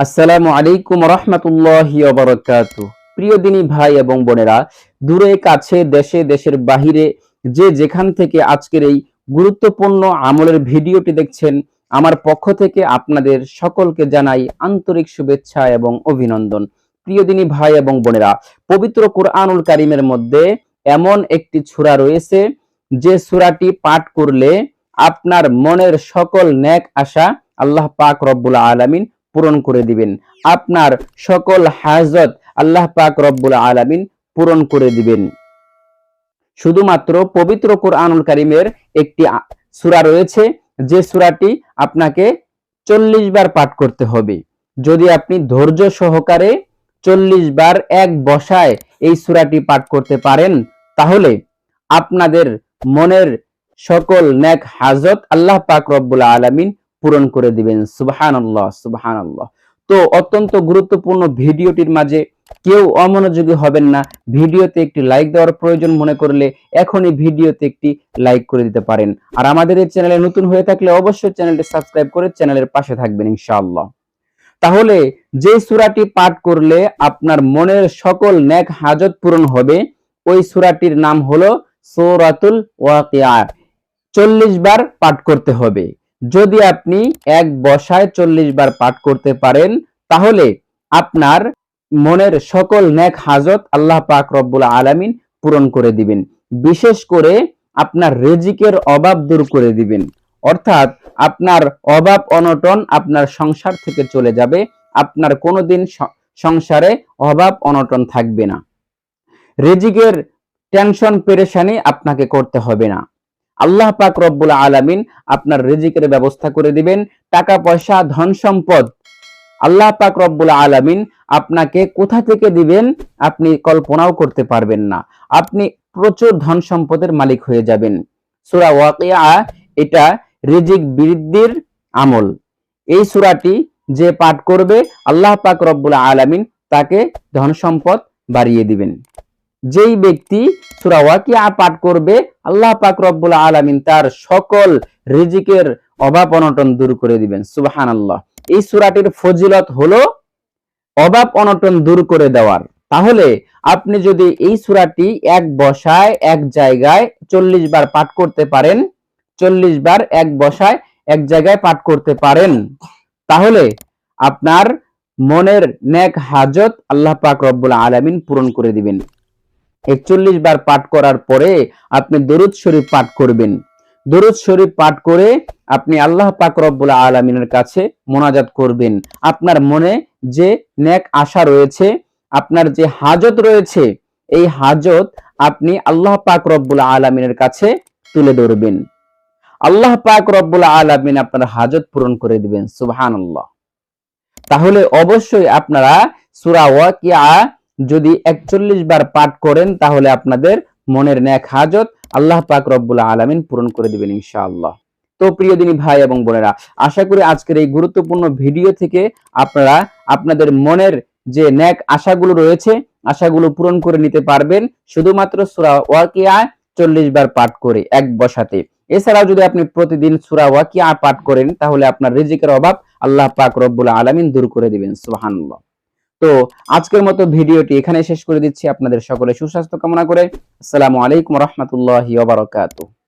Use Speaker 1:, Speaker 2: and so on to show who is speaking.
Speaker 1: আসসালামু আলাইকুম রহমতুল্লাহি অবরকাত প্রিয় দিনী ভাই এবং বোনেরা, দূরে, কাছে, দেশে, দেশের বাহিরে যে যেখান থেকে আজকের এই গুরুত্বপূর্ণ আমলের ভিডিওটি দেখছেন, আমার পক্ষ থেকে আপনাদের সকলকে জানাই আন্তরিক শুভেচ্ছা এবং অভিনন্দন। প্রিয় দিনী ভাই এবং বোনেরা, পবিত্র কোরআনুল কারিমের মধ্যে এমন একটি সূরা রয়েছে, যে সূরাটি পাঠ করলে আপনার মনের সকল ন্যাক আশা আল্লাহ পাক রব্বুল আলামিন পূরণ করে দিবেন। আপনার সকল হাজত আল্লাহ পাক রব্বুল আলামিন পূরণ করে দিবেন। শুধুমাত্র পবিত্র কোরআনুল কারিমের একটি সূরা রয়েছে, যে সূরাটি আপনাকে চল্লিশ বার পাঠ করতে হবে। যদি আপনি ধৈর্য সহকারে চল্লিশ বার এক বসায় এই সূরাটি পাঠ করতে পারেন, তাহলে আপনাদের মনের সকল নেক হাজত আল্লাহ পাক রব্বুল আলামিন পূরণ করে দিবেন। সুবহানাল্লাহ সুবহানাল্লাহ। তো অত্যন্ত গুরুত্বপূর্ণ ভিডিওটির মাঝে কেউ অমনোযোগী হবেন না। ভিডিওতে একটি লাইক দেওয়ার প্রয়োজন মনে করলে এখনই ভিডিওতে একটি লাইক করে দিতে পারেন। আর আমাদের এই চ্যানেলে নতুন হয়ে থাকলে অবশ্যই চ্যানেলটি সাবস্ক্রাইব করে চ্যানেলের পাশে থাকবেন ইনশাআল্লাহ। তাহলে যে সূরাটি পাঠ করলে আপনার মনের সকল নেক হাজত পূরণ হবে, ওই সূরাটির নাম হলো সূরাতুল ওয়াকিয়া চল্লিশ বার পাঠ করতে হবে। যদি আপনি এক বসায় চল্লিশ বার পাঠ করতে পারেন, তাহলে আপনার মনের সকল নেক হাজত আল্লাহ পাক রব্বুল আলামিন পূরণ করে দিবেন। বিশেষ করে আপনার রেজিকের অভাব দূর করে দিবেন। অর্থাৎ আপনার অভাব অনটন আপনার সংসার থেকে চলে যাবে, আপনার কোনোদিন সংসারে অভাব অনটন থাকবে না। রেজিকের টেনশন, পেরেশানি আপনাকে করতে হবে না। আল্লাহ পাক রব্বুল আলামিন আপনার রিজিকের ব্যবস্থা করে দিবেন, টাকা পয়সা, ধন সম্পদ। আল্লাহ পাক রব্বুল আলামিন আপনাকে কোথা থেকে দিবেন আপনি কল্পনাও করতে পারবেন না। আপনি প্রচুর ধন সম্পদের মালিক হয়ে যাবেন। সূরা ওয়াকিয়া, এটা রিজিক বৃদ্ধির আমল। এই সূরাটি যে পাঠ করবে, আল্লাহ পাক রব্বুল আলামিন তাকে ধন সম্পদ বাড়িয়ে দিবেন। যেই ব্যক্তি সূরা ওয়াকিয়া পাঠ করবে, আল্লাহ পাক রব্বুল আলামিন তার সকল রিজিকের অভাব অনটন দূর করে দিবেন। সুবহানাল্লাহ। এই সূরাটির ফজিলত হলো অভাব অনটন দূর করে দেওয়ার। তাহলে আপনি যদি এই সূরাটি এক বসায়, এক জায়গায় চল্লিশ বার পাঠ করতে পারেন, চল্লিশ বার এক বসায়, এক জায়গায় পাঠ করতে পারেন, তাহলে আপনার মনের নেক হাজত আল্লাহ পাক রব্বুল আলামিন পূরণ করে দিবেন। একচল্লিশ বার পাঠ করার পরে আপনি দরুদ শরীফ পাঠ করবেন। দরুদ শরীফ পাঠ করে আপনি আল্লাহ পাক রব্বুল আলমিনের কাছে মোনাজাত করবেন। আপনার মনে যে নেক আশা রয়েছে, আপনার যে হাজত রয়েছে, এই হাজত আপনি আল্লাহ পাক রব্বুল আলমিনের কাছে তুলে ধরবেন। আল্লাহ পাক রব্বুল আলমিন আপনার হাজত পূরণ করে দিবেন সুবহান তাহলে অবশ্যই আপনারা সুরা ওয়াকিয়া যদি একচল্লিশ বার পাঠ করেন, তাহলে আপনাদের মনের ন্যাক হাজত আল্লাহ পাক রব্বুল আলামিন পূরণ করে দিবেন ইনশাআল্লাহ। তো প্রিয় দিনী ভাই এবং বোনেরা, আশা করি আজকের এই গুরুত্বপূর্ণ ভিডিও থেকে আপনারা আপনাদের মনের যে ন্যাক আশাগুলো রয়েছে, আশাগুলো পূরণ করে নিতে পারবেন। শুধুমাত্র সূরা ওয়াকিয়া চল্লিশ বার পাঠ করে এক বসাতে। এছাড়াও যদি আপনি প্রতিদিন সূরা ওয়াকিয়া পাঠ করেন, তাহলে আপনার রিজিকের অভাব আল্লাহ পাক রব্বুল আলামিন দূর করে দিবেন, সুবহানাল্লাহ। তো আজকের মতো ভিডিওটি এখানে শেষ করে দিচ্ছি। আপনাদের সকলে সুস্বাস্থ্য কামনা করে। আসসালামু আলাইকুম রহমতুল্লাহ ওয়া বারাকাতুহু।